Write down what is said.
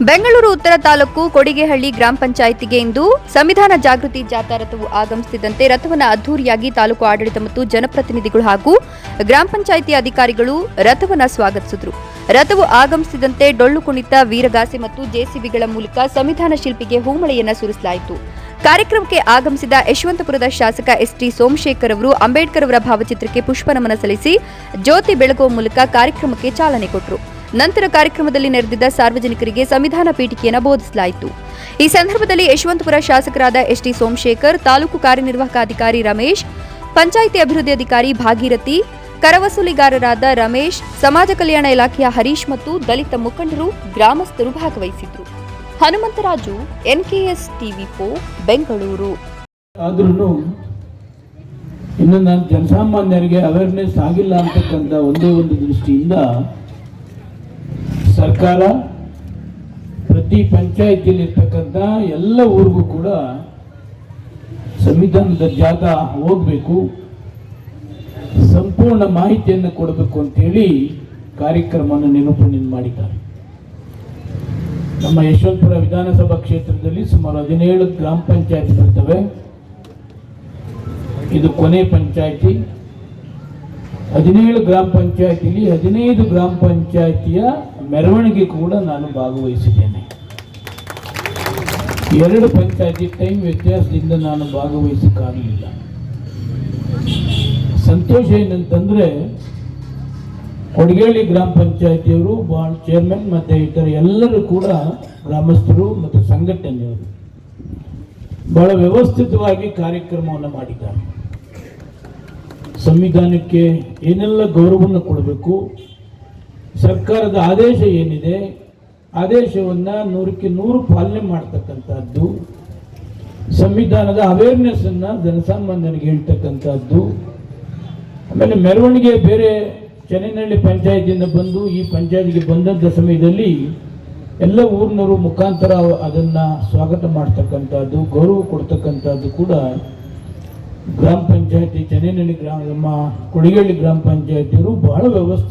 ಬೆಂಗಳೂರು ಉತ್ತರ ತಾಲೂಕು ಕೊಡಿಗೆಹಳ್ಳಿ ಗ್ರಾಮ ಪಂಚಾಯಿತಿಗೆ ಇಂದು ಸಂವಿಧಾನ ಜಾಗೃತಿ ಜಾಥಾ ರಥವು ಆಗಮಿಸುತ್ತಿದ್ದಂತೆ ರಥವನ್ನು ಅದ್ದೂರಿಯಾಗಿ ತಾಲೂಕು ಆಡಳಿತ ಮತ್ತು ಜನಪ್ರತಿನಿಧಿಗಳು ಹಾಗೂ ಗ್ರಾಮ ಪಂಚಾಯಿತಿ ಅಧಿಕಾರಿಗಳು ರಥವನ್ನು ಸ್ವಾಗತಿಸಿದರು. ರಥವು ಆಗಮಿಸಿದಂತೆ ಡೊಳ್ಳು ಕುಣಿತ, ವೀರಗಾಸೆ ಮತ್ತು ಜೆಸಿಬಿಗಳ ಮೂಲಕ ಸಂವಿಧಾನ ಶಿಲ್ಪಿಗೆ ಹೂಮಳೆಯನ್ನು ಸುರಿಸಲಾಯಿತು. ಕಾರ್ಯಕ್ರಮಕ್ಕೆ ಆಗಮಿಸಿದ ಯಶವಂತಪುರದ ಶಾಸಕ ಎಸ್ಟಿ ಸೋಮಶೇಖರ್ ಅವರು ಅಂಬೇಡ್ಕರ್ ಅವರ ಭಾವಚಿತ್ರಕ್ಕೆ ಪುಷ್ಪನಮನ ಸಲ್ಲಿಸಿ ಜ್ಯೋತಿ ಬೆಳಗುವ ಮೂಲಕ ಕಾರ್ಯಕ್ರಮಕ್ಕೆ ಚಾಲನೆ ಕೊಟ್ಟರು. ನಂತರ ಕಾರ್ಯಕ್ರಮದಲ್ಲಿ ನೆರೆದಿದ್ದ ಸಾರ್ವಜನಿಕರಿಗೆ ಸಂವಿಧಾನ ಪೀಠಿಕೆಯನ್ನು ಬೋಧಿಸಲಾಯಿತು. ಈ ಸಂದರ್ಭದಲ್ಲಿ ಯಶವಂತಪುರ ಶಾಸಕರಾದ ಎಸ್ಟಿ ಸೋಮಶೇಖರ್, ತಾಲೂಕು ಕಾರ್ಯನಿರ್ವಾಹಕ ಅಧಿಕಾರಿ ರಮೇಶ್, ಪಂಚಾಯಿತಿ ಅಭಿವೃದ್ಧಿ ಅಧಿಕಾರಿ ಭಾಗೀರಥಿ, ಕರವಸೂಲಿಗಾರರಾದ ರಮೇಶ್, ಸಮಾಜ ಕಲ್ಯಾಣ ಇಲಾಖೆಯ ಹರೀಶ್ ಮತ್ತು ದಲಿತ ಮುಖಂಡರು ಗ್ರಾಮಸ್ಥರು ಭಾಗವಹಿಸಿದ್ರು. ಹನುಮಂತರಾಜು, ಎನ್ಕೆಎಸ್ ಟಿವಿ ಫೋ ಬೆಂಗಳೂರು. ಆದ್ರೂ ಇನ್ನು ನಾನು ಜನಸಾಮಾನ್ಯರಿಗೆ ಅವೇರ್ನೆಸ್ ಆಗಿಲ್ಲ ಅಂತಕ್ಕಂಥ ಒಂದೇ ಒಂದು ದೃಷ್ಟಿಯಿಂದ ಸರ್ಕಾರ ಪ್ರತಿ ಪಂಚಾಯತಿಯಲ್ಲಿರ್ತಕ್ಕಂಥ ಎಲ್ಲ ಊರಿಗೂ ಕೂಡ ಸಂವಿಧಾನದ ಜಾಗ ಹೋಗಬೇಕು. ಸಂಪೂರ್ಣ ಮಾಹಿತಿಯನ್ನು ಕೊಡಬೇಕು ಅಂತೇಳಿ ಕಾರ್ಯಕ್ರಮವನ್ನು ನಿರೂಪಣೆ ಮಾಡಿದ್ದಾರೆ. ನಮ್ಮ ಯಶವಂತಪುರ ವಿಧಾನಸಭಾ ಕ್ಷೇತ್ರದಲ್ಲಿ ಸುಮಾರು ಹದಿನೇಳು ಗ್ರಾಮ ಪಂಚಾಯತ್ ಬರ್ತವೆ. ಇದು ಕೊನೆ ಪಂಚಾಯತಿ. ಹದಿನೇಳು ಗ್ರಾಮ ಪಂಚಾಯತಿಲಿ ಹದಿನೈದು ಗ್ರಾಮ ಪಂಚಾಯತಿಯ ಮೆರವಣಿಗೆ ಕೂಡ ನಾನು ಭಾಗವಹಿಸಿದ್ದೇನೆ. ಎರಡು ಪಂಚಾಯತಿ ಟೈಮ್ ವ್ಯತ್ಯಾಸದಿಂದ ನಾನು ಭಾಗವಹಿಸಕ್ಕಾಗಲಿಲ್ಲ ಸಂತೋಷ ಏನಂತಂದ್ರೆ, ಕೊಡಗೇಳಿ ಗ್ರಾಮ ಪಂಚಾಯತಿಯವರು ಬಾಂಡ್ ಚೇರ್ಮನ್ ಮತ್ತು ಇತರ ಎಲ್ಲರೂ ಕೂಡ ಗ್ರಾಮಸ್ಥರು ಮತ್ತು ಸಂಘಟನೆಯವರು ಬಹಳ ವ್ಯವಸ್ಥಿತವಾಗಿ ಕಾರ್ಯಕ್ರಮವನ್ನು ಮಾಡಿದ್ದಾರೆ. ಸಂವಿಧಾನಕ್ಕೆ ಏನೆಲ್ಲ ಗೌರವವನ್ನು ಕೊಡಬೇಕು? ಸರ್ಕಾರದ ಆದೇಶ ಏನಿದೆ? ಆದೇಶವನ್ನು ನೂರಕ್ಕೆ ನೂರು ಪಾಲನೆ ಮಾಡ್ತಕ್ಕಂಥದ್ದು, ಸಂವಿಧಾನದ ಅವೇರ್ನೆಸ್ಸನ್ನು ಜನಸಾಮಾನ್ಯರಿಗೆ ಹೇಳ್ತಕ್ಕಂಥದ್ದು, ಆಮೇಲೆ ಮೆರವಣಿಗೆ ಬೇರೆ ಚೆನ್ನೈನಹಳ್ಳಿ ಪಂಚಾಯತಿಯಿಂದ ಬಂದು ಈ ಪಂಚಾಯತಿಗೆ ಬಂದಂಥ ಸಮಯದಲ್ಲಿ ಎಲ್ಲ ಊರಿನವರು ಮುಖಾಂತರ ಅದನ್ನು ಸ್ವಾಗತ ಮಾಡ್ತಕ್ಕಂಥದ್ದು, ಗೌರವ ಕೊಡ್ತಕ್ಕಂಥದ್ದು ಕೂಡ ಗ್ರಾಮ ಪಂಚಾಯತಿ ಚೆನ್ನೈನಹಳ್ಳಿ ಗ್ರಾಮ ನಮ್ಮ ಕೊಡಿಗಳ್ಳಿ ಗ್ರಾಮ ಪಂಚಾಯತಿಯವರು ಬಹಳ ವ್ಯವಸ್ಥೆ